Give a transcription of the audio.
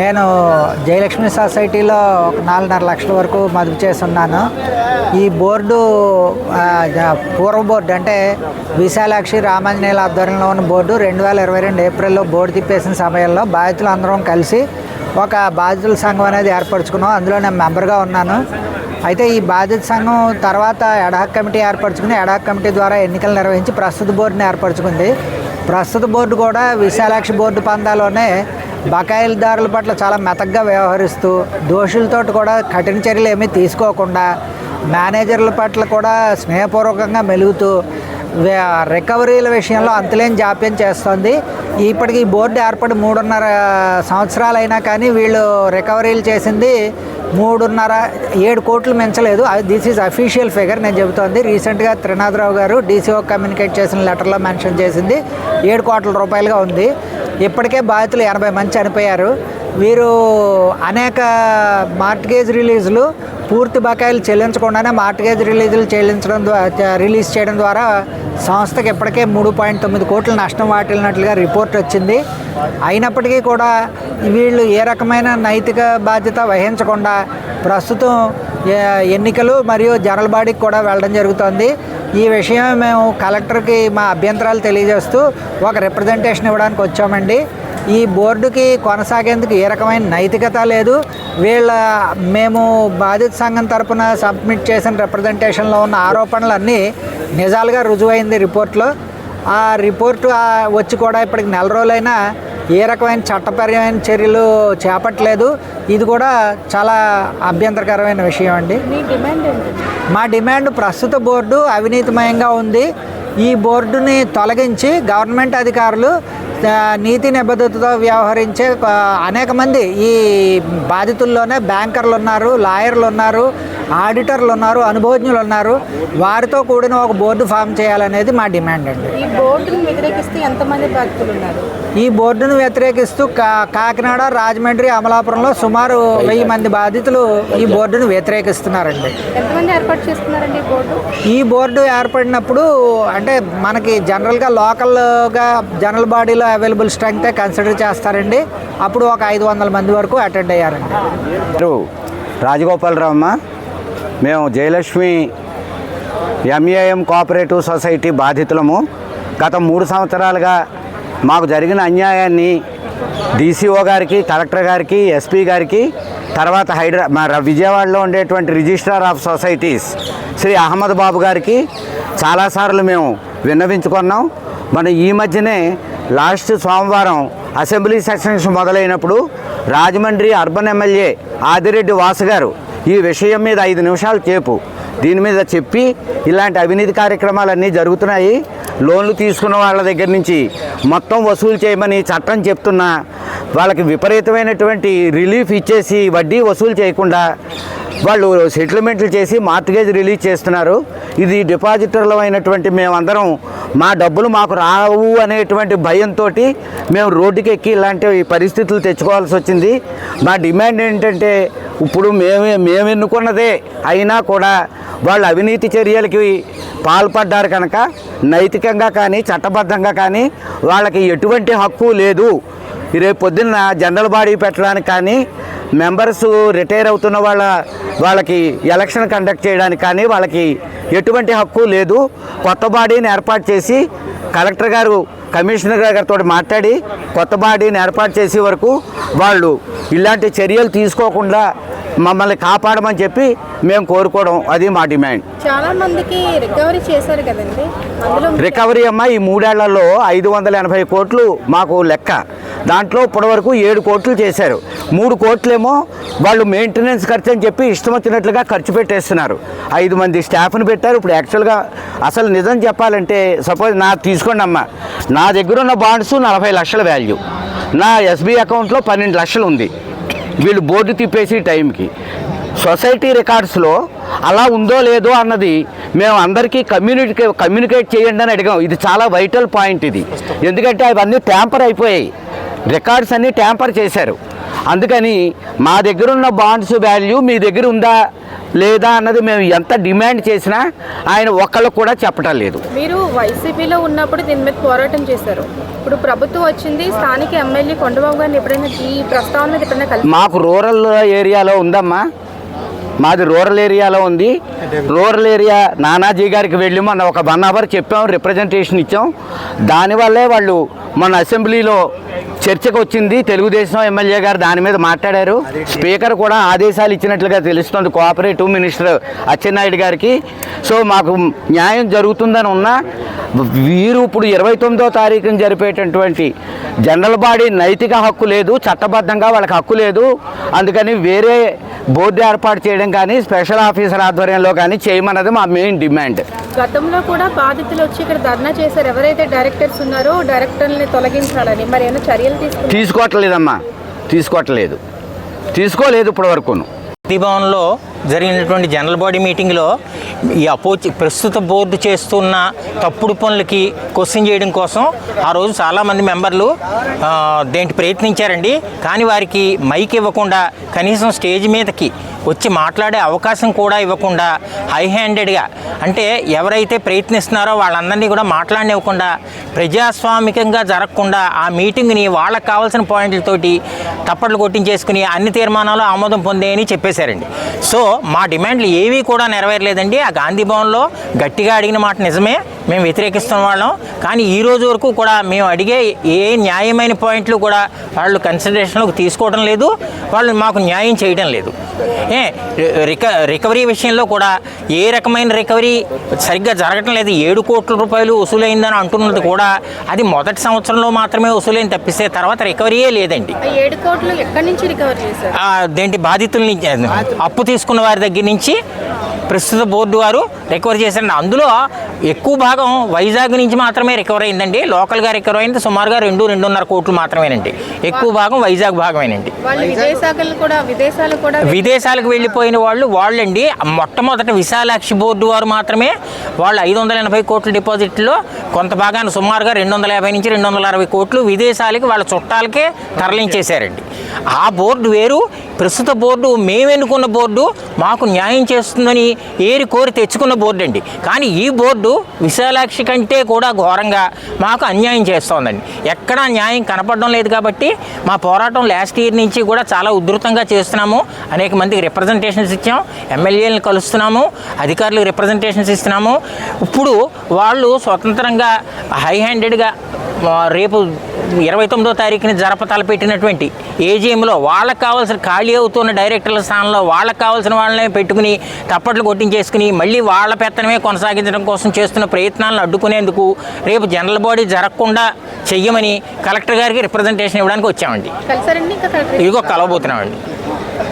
నేను జయలక్ష్మి సొసైటీలో ఒక నాలుగున్నర లక్షల వరకు మదుపు చేస్తున్నాను. ఈ బోర్డు పూర్వ బోర్డు అంటే విశాలాక్షి రామాంజనేయుల ఆధ్వర్యంలో ఉన్న బోర్డు రెండు వేల ఇరవై రెండు ఏప్రిల్లో బోర్డు తిప్పేసిన సమయంలో బాధితులు అందరం కలిసి ఒక బాధితుల సంఘం అనేది ఏర్పరచుకున్నాం. అందులో నేను మెంబర్గా ఉన్నాను. అయితే ఈ బాధిత సంఘం తర్వాత ఎడహక్ కమిటీ ఏర్పరచుకుని ఎడహక్ కమిటీ ద్వారా ఎన్నికలు నిర్వహించి ప్రస్తుత బోర్డుని ఏర్పరచుకుంది. ప్రస్తుత బోర్డు కూడా విశాలాక్షి బోర్డు పందాలోనే బకాయిలదారుల పట్ల చాలా మెతగ్గా వ్యవహరిస్తూ దోషులతో కూడా కఠిన చర్యలు ఏమీ తీసుకోకుండా మేనేజర్ల పట్ల కూడా స్నేహపూర్వకంగా మెలుగుతూ రికవరీల విషయంలో అంతులేని జాప్యం చేస్తోంది. ఇప్పటికి బోర్డు ఏర్పడి మూడున్నర సంవత్సరాలైనా కానీ వీళ్ళు రికవరీలు చేసింది మూడున్నర ఏడు కోట్లు మించలేదు. దిస్ ఈజ్ అఫీషియల్ ఫిగర్ నేను చెబుతోంది. రీసెంట్గా త్రినాథరావు గారు డీసీఓ కమ్యూనికేట్ చేసిన లెటర్లో మెన్షన్ చేసింది. ఏడు కోట్ల రూపాయలుగా ఉంది. ఇప్పటికే బాధితులు ఎనభై మంది చనిపోయారు. వీరు అనేక మార్ట్గేజ్ రిలీజులు పూర్తి బకాయిలు చెల్లించకుండానే మార్ట్గేజ్ రిలీజులు చెల్లించడం ద్వారా రిలీజ్ చేయడం ద్వారా సంస్థకి ఇప్పటికే మూడు పాయింట్ తొమ్మిది కోట్ల నష్టం వాటిల్లినట్లుగా రిపోర్ట్ వచ్చింది. అయినప్పటికీ కూడా వీళ్ళు ఏ రకమైన నైతిక బాధ్యత వహించకుండా ప్రస్తుతం ఎన్నికలు మరియు జనరల్ బాడీకి కూడా వెళ్ళడం జరుగుతోంది. ఈ విషయం మేము కలెక్టర్కి మా అభ్యంతరాలు తెలియజేస్తూ ఒక రిప్రజెంటేషన్ ఇవ్వడానికి వచ్చామండి. ఈ బోర్డుకి కొనసాగేందుకు ఏ రకమైన నైతికత లేదు. వీళ్ళ మేము బాధిత సంఘం తరపున సబ్మిట్ చేసిన రిప్రజెంటేషన్లో ఉన్న ఆరోపణలన్నీ నిజాలుగా రుజువైంది రిపోర్ట్లో. ఆ రిపోర్టు వచ్చి కూడా ఇప్పటికి నెల రోజులైనా ఏ రకమైన చట్టపరమైన చర్యలు చేపట్టలేదు. ఇది కూడా చాలా అభ్యంతరకరమైన విషయం అండి. మీ డిమాండ్ ప్రస్తుత బోర్డు అవినీతిమయంగా ఉంది. ఈ బోర్డుని తొలగించి గవర్నమెంట్ అధికారులు నీతి నిబద్ధతతో వ్యవహరించే అనేక మంది ఈ బాధితుల్లోనే బ్యాంకర్లు ఉన్నారు లాయర్లు ఉన్నారు ఆడిటర్లు ఉన్నారు అనుభవజ్ఞులు ఉన్నారు వారితో కూడిన ఒక బోర్డు ఫామ్ చేయాలనేది మా డిమాండ్ అండి. ఈ బోర్డును వ్యతిరేకిస్తే ఎంతమంది బాధితులు ఉన్నారు? ఈ బోర్డును వ్యతిరేకిస్తూ కా కాకినాడ రాజమండ్రి అమలాపురంలో సుమారు వెయ్యి మంది బాధితులు ఈ బోర్డును వ్యతిరేకిస్తున్నారండి. ఎంతమంది ఏర్పాటు చేస్తున్నారండి ఈ బోర్డు? ఈ బోర్డు ఏర్పడినప్పుడు అంటే మనకి జనరల్గా లోకల్గా జనరల్ బాడీలో అవైలబుల్ స్ట్రెంగ్తే కన్సిడర్ చేస్తారండి. అప్పుడు ఒక ఐదు వందల మంది వరకు అటెండ్ అయ్యారండి. రాజగోపాలరావు అమ్మ? మేము జయలక్ష్మి ఎంఏఎం కోఆపరేటివ్ సొసైటీ బాధితులము. గత మూడు సంవత్సరాలుగా మాకు జరిగిన అన్యాయాన్ని డీసీఓ గారికి కలెక్టర్ గారికి ఎస్పీ గారికి తర్వాత హైదరా మా విజయవాడలో ఉండేటువంటి registrar of societies Shri Ahmed Babu గారికి చాలాసార్లు మేము విన్నవించుకున్నాం. మన ఈ మధ్యనే లాస్ట్ సోమవారం అసెంబ్లీ సెషన్స్ మొదలైనప్పుడు రాజమండ్రి అర్బన్ ఎమ్మెల్యే ఆదిరెడ్డి వాసు గారు ఈ విషయం మీద ఐదు నిమిషాలు చేపు దీని మీద చెప్పి ఇలాంటి అవినీతి కార్యక్రమాలన్నీ జరుగుతున్నాయి. లోన్లు తీసుకున్న వాళ్ళ దగ్గర నుంచి మొత్తం వసూలు చేయమని చట్టం చెప్తున్నా. వాళ్ళకి విపరీతమైనటువంటి రిలీఫ్ ఇచ్చేసి వడ్డీ వసూలు చేయకుండా వాళ్ళు సెటిల్మెంట్లు చేసి మార్టిగేజ్ రిలీజ్ చేస్తున్నారు. ఇది డిపాజిటర్లు అయినటువంటి మేమందరం మా డబ్బులు మాకు రావు అనేటువంటి భయంతో మేము రోడ్డుకి ఎక్కి ఇలాంటి పరిస్థితులు తెచ్చుకోవాల్సి వచ్చింది. మా డిమాండ్ ఏంటంటే ఇప్పుడు మేమే మేము ఎన్నుకున్నదే అయినా కూడా వాళ్ళు అవినీతి చర్యలకి పాల్పడ్డారు కనుక నైతికంగా కానీ చట్టబద్ధంగా కానీ వాళ్ళకి ఎటువంటి హక్కు లేదు. రేపు పొద్దున్న జనరల్ బాడీ పెట్టడానికి కానీ మెంబర్స్ రిటైర్ అవుతున్న వాళ్ళ వాళ్ళకి ఎలక్షన్ కండక్ట్ చేయడానికి కానీ వాళ్ళకి ఎటువంటి హక్కు లేదు. కొత్త బాడీని ఏర్పాటు చేసి కలెక్టర్ గారు కమిషనర్ గారితో మాట్లాడి కొత్త బాడీని ఏర్పాటు చేసే వరకు వాళ్ళు ఇలాంటి చర్యలు తీసుకోకుండా మమ్మల్ని కాపాడమని చెప్పి మేము కోరుకోవడం అది మా డిమాండ్. చాలా మందికి రికవరీ చేశారు కదండి. రికవరీ అమ్మ ఈ మూడేళ్ళలో ఐదు వందల ఎనభై కోట్లు మాకు లెక్క. దాంట్లో ఇప్పటివరకు ఏడు కోట్లు చేశారు. మూడు కోట్లేమో వాళ్ళు మెయింటెనెన్స్ ఖర్చు అని చెప్పి ఇష్టం వచ్చినట్లుగా ఖర్చు పెట్టేస్తున్నారు. ఐదు మంది స్టాఫ్ని పెట్టారు. ఇప్పుడు యాక్చువల్గా అసలు నిజం చెప్పాలంటే సపోజ్ నా తీసుకోండి అమ్మ. నా దగ్గర ఉన్న బాండ్స్ నలభై లక్షల వాల్యూ నా ఎస్బీ అకౌంట్లో పన్నెండు లక్షలు ఉంది. వీళ్ళు బోర్డు తిప్పేసి టైంకి సొసైటీ రికార్డ్స్లో అలా ఉందో లేదో అన్నది మేము అందరికీ కమ్యూనికే కమ్యూనికేట్ చేయండి అని అడిగాం. ఇది చాలా వైటల్ పాయింట్ ఇది. ఎందుకంటే అవన్నీ ట్యాంపర్ అయిపోయాయి. రికార్డ్స్ అన్నీ ట్యాంపర్ చేశారు. అందుకని మా దగ్గర ఉన్న బాండ్స్ వాల్యూ మీ దగ్గర ఉందా లేదా అన్నది మేము ఎంత డిమాండ్ చేసినా ఆయన ఒక్కళ్ళకు కూడా చెప్పటం లేదు. మీరు వైసీపీలో ఉన్నప్పుడు దీని మీద పోరాటం చేశారు. ఇప్పుడు ప్రభుత్వం వచ్చింది స్థానిక ఎమ్మెల్యే కొండబాబు గారిని ఎప్పుడైనా ఈ ప్రస్తావన మీద ఎప్పుడైనా మాకు రూరల్ ఏరియాలో ఉందమ్మా. మాది రూరల్ ఏరియాలో ఉంది. రూరల్ ఏరియా నానాజీ గారికి వెళ్ళి మొన్న ఒక వన్ అవర్ చెప్పాం రిప్రజెంటేషన్ ఇచ్చాం. దానివల్లే వాళ్ళు మొన్న అసెంబ్లీలో చర్చకు వచ్చింది. తెలుగుదేశం ఎమ్మెల్యే గారు దాని మీద మాట్లాడారు. స్పీకర్ కూడా ఆదేశాలు ఇచ్చినట్లుగా తెలుస్తుంది కోఆపరేటివ్ మినిస్టర్ అచ్చెన్నాయుడు గారికి. సో మాకు న్యాయం జరుగుతుందని ఉన్నా వీరు ఇప్పుడు ఇరవై తొమ్మిదో తారీఖున జరిపేటటువంటి జనరల్ బాడీ నైతిక హక్కు లేదు చట్టబద్ధంగా వాళ్ళకి హక్కు లేదు. అందుకని వేరే బోర్డు ఏర్పాటు చేయడం కానీ స్పెషల్ ఆఫీసర్ ఆధ్వర్యంలో కానీ చేయమన్నది మా మెయిన్ డిమాండ్ గతంలో కూడా బాధితులు వచ్చి ఇక్కడ ధర్నా చేశారు. ఎవరైతే డైరెక్టర్స్ ఉన్నారో డైరెక్టర్ని తొలగించాలని మరి ఏమైనా చర్యలు తీసుకున్నారు? తీసుకోవట్లేదమ్మా. తీసుకోవట్లేదు. తీసుకోలేదు ఇప్పటి వరకును భవన్లో జరిగినటువంటి జనరల్ బాడీ మీటింగ్లో ఈ అపోజ్ ప్రస్తుత బోర్డు చేస్తున్న తప్పుడు పనులకి క్వశ్చన్ చేయడం కోసం ఆ రోజు చాలామంది మెంబర్లు దేంటి ప్రయత్నించారండి. కానీ వారికి మైక్ ఇవ్వకుండా కనీసం స్టేజ్ మీదకి వచ్చి మాట్లాడే అవకాశం కూడా ఇవ్వకుండా హై హ్యాండెడ్గా అంటే ఎవరైతే ప్రయత్నిస్తున్నారో వాళ్ళందరినీ కూడా మాట్లాడనివ్వకుండా ప్రజాస్వామికంగా జరగకుండా ఆ మీటింగ్ని వాళ్ళకి కావాల్సిన పాయింట్లతోటి తప్పట్లు కొట్టించేసుకుని అన్ని తీర్మానాలు ఆమోదం పొందాయని చెప్పేశారండి. సో మా డిమాండ్లు ఏవీ కూడా నెరవేరలేదండి. గాంధీ భవన్లో గట్టిగా అడిగిన మాట నిజమే మేము వ్యతిరేకిస్తున్న వాళ్ళం. కానీ ఈ రోజు వరకు కూడా మేము అడిగే ఏ న్యాయమైన పాయింట్లు కూడా వాళ్ళు కన్సిడరేషన్లోకి తీసుకోవడం లేదు. వాళ్ళు మాకు న్యాయం చేయడం లేదు. ఏ రిక రికవరీ విషయంలో కూడా ఏ రకమైన రికవరీ సరిగ్గా జరగటం లేదు. ఏడు కోట్ల రూపాయలు వసూలైందని అంటున్నది కూడా అది మొదటి సంవత్సరంలో మాత్రమే వసూలైంది తప్పిస్తే తర్వాత రికవరీయే లేదండి. ఏడు కోట్లు ఎక్కడి నుంచి రికవర్ దేంటి బాధితుల్ని అప్పు తీసుకున్న వారి దగ్గర నుంచి ప్రస్తుత బోర్డు వారు రికవర్ చేశారండి. అందులో ఎక్కువ భాగం వైజాగ్ నుంచి మాత్రమే రికవర్ అయిందండి. లోకల్గా రికవర్ అయింది. సుమారుగా రెండు రెండున్నర కోట్లు మాత్రమేనండి. ఎక్కువ భాగం వైజాగ్ భాగమేనండి. వాళ్ళు విదేశాలు కూడా విదేశాలు కూడా విదేశాలకు వెళ్ళిపోయిన వాళ్ళు వాళ్ళండి. మొట్టమొదట విశాలాక్షి బోర్డు వారు మాత్రమే వాళ్ళు ఐదు వందల ఎనభై కోట్ల డిపాజిట్లో కొంత భాగాన్ని సుమారుగా రెండు వందల యాభై నుంచి రెండు వందల అరవై కోట్లు విదేశాలకి వాళ్ళ చుట్టాలకే తరలించేశారండి. ఆ బోర్డు వేరు. ప్రస్తుత బోర్డు మేము ఎన్నుకున్న బోర్డు మాకు న్యాయం చేస్తుందని ఏరి కోరి తెచ్చుకున్న బోర్డు అండి కానీ ఈ బోర్డు విశాలాక్షి కంటే కూడా ఘోరంగా మాకు అన్యాయం చేస్తోందండి. ఎక్కడా న్యాయం కనపడడం లేదు కాబట్టి మా పోరాటం లాస్ట్ ఇయర్ నుంచి కూడా చాలా ఉధృతంగా చేస్తున్నాము. అనేక మందికి రిప్రజెంటేషన్స్ ఇచ్చాం. ఎమ్మెల్యేలను కలుస్తున్నాము. అధికారులకు రిప్రజెంటేషన్స్ ఇస్తున్నాము. ఇప్పుడు వాళ్ళు స్వతంత్రంగా హై హ్యాండెడ్గా రేపు ఇరవై తొమ్మిదో తారీఖున జరప తలపెట్టినటువంటి ఏజీఎంలో వాళ్ళకి కావాల్సిన ఖాళీ అవుతున్న డైరెక్టర్ల స్థానంలో వాళ్ళకి కావాల్సిన వాళ్ళనే పెట్టుకుని తప్పట్లు కొట్టించేసుకుని మళ్ళీ వాళ్ళ పెత్తనమే కొనసాగించడం కోసం చేస్తున్న ప్రయత్నాలను అడ్డుకునేందుకు రేపు జనరల్ బాడీ జరగకుండా చెయ్యమని కలెక్టర్ గారికి రిప్రజెంటేషన్ ఇవ్వడానికి వచ్చామండి. ఇదిగో కలవబోతున్నామండి.